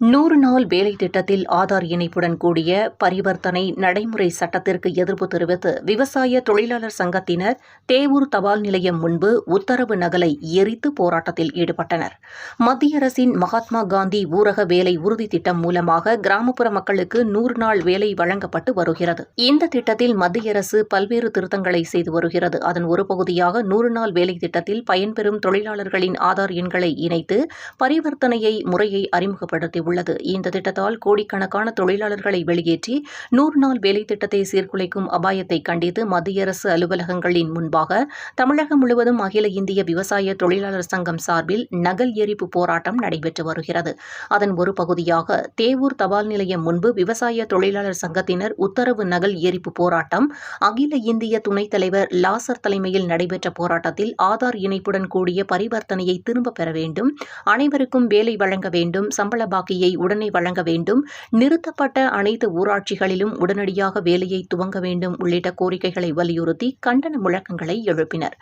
நூறு நாள் வேலை திட்டத்தில் ஆதார் இணைப்புடன் கூடிய பரிவர்த்தனை நடைமுறை சட்டத்திற்கு எதிர்ப்பு தெரிவித்து விவசாய தொழிலாளர் சங்கத்தினர் தேவூர் தபால் நிலையம் முன்பு உத்தரவு நகலை எரித்து போராட்டத்தில் ஈடுபட்டனர். மத்திய அரசின் மகாத்மா காந்தி ஊரக வேலை உறுதி திட்டம் மூலமாக கிராமப்புற மக்களுக்கு நூறு நாள் வேலை வழங்கப்பட்டு வருகிறது. இந்த திட்டத்தில் மத்திய அரசு பல்வேறு திருத்தங்களை செய்து வருகிறது. அதன் ஒரு பகுதியாக நூறு நாள் வேலை திட்டத்தில் பயன்பெறும் தொழிலாளர்களின் ஆதார் எண்களை இணைத்து பரிவர்த்தனையை முறையை அறிமுகப்படுத்தி உள்ளது. இந்த திட்டத்தால் கோடிக்கணக்கான தொழிலாளர்களை வெளியேற்றி நூறு நாள் வேலை திட்டத்தை சீர்குலைக்கும் அபாயத்தை கண்டித்து மத்திய அரசு அலுவலகங்களின் முன்பாக தமிழகம் முழுவதும் அகில இந்திய விவசாய தொழிலாளர் சங்கம் சார்பில் நகல் எரிப்பு போராட்டம் நடைபெற்று வருகிறது. அதன் ஒரு பகுதியாக தேவூர் தபால் நிலையம் முன்பு விவசாய தொழிலாளர் சங்கத்தினர் உத்தரவு நகல் எரிப்பு போராட்டம் அகில இந்திய துணைத் தலைவர் லாசர் தலைமையில் நடைபெற்ற போராட்டத்தில் ஆதார் இணைப்புடன் கூடிய பரிவர்த்தனையை திரும்பப் பெற வேண்டும் அனைவருக்கும் வேலை வழங்க வேண்டும் சம்பள பாக்கி பாக்கியை உடனே வழங்க வேண்டும். நிறுத்தப்பட்ட அனைத்து ஊராட்சிகளிலும் உடனடியாக வேலையை துவங்க வேண்டும் உள்ளிட்ட கோரிக்கைகளை வலியுறுத்தி கண்டன முழக்கங்களை எழுப்பினர்.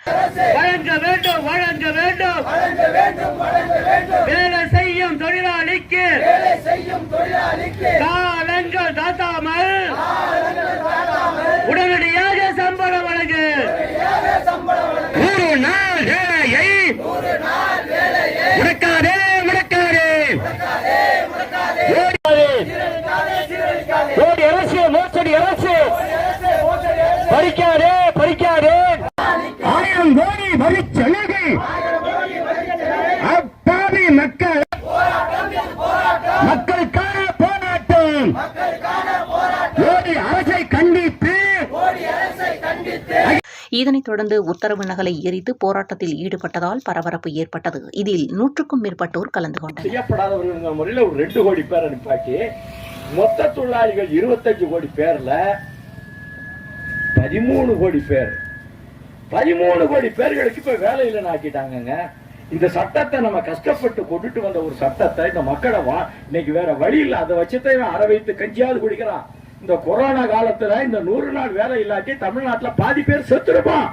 வழங்க வேண்டும் வழங்க வேண்டும். வேலை செய்யும் தொழிலாளிக்கு காலங்கள் தாத்தாமல் உடனடியாக சம்பளம் வழங்கு நூறு நாள் வேலையை முடக்காதே முடக்காதே மோடி அரசு மோசடி அரசு பறிக்காதே பறிக்காதே ஆயிரம் கோடி வரிச்சலுகை அப்பாவி மக்கள். மக்களுக்கான போராட்டம். மோடி அரசை கண்டித்து. இதனைத் தொடர்ந்து உத்தரவு நகலை எரித்து போராட்டத்தில் ஈடுபட்டதால் பரபரப்பு ஏற்பட்டது. இதில் நூற்றுக்கும் மேற்பட்டோர் கலந்து கொண்டனர். செய்யப்படாதவர்கள் முறையில் ஒரு ரெண்டு கோடி பேரை நிப்பாக்கி மொத்த தொழிலாளிகள் இருபத்தஞ்சு கோடி பேர்ல பதிமூணு கோடி பேர். பதிமூணு கோடி பேர்களுக்கு இப்ப வேலை இல்லைன்னு ஆக்கிட்டாங்க இந்த சட்டத்தை நம்ம கஷ்டப்பட்டு கொண்டுட்டு வந்த ஒரு சட்டத்தை இந்த மக்களை வா இன்னைக்கு வேற வழி இல்லை. அதை வச்சுதான் இவன் அரை வைத்து கஞ்சியாவது குடிக்கிறான். இந்த கொரோனா காலத்துல இந்த நூறு நாள் வேலை இல்லாட்டி தமிழ்நாட்டுல பாதி பேர் செத்துருப்பான்.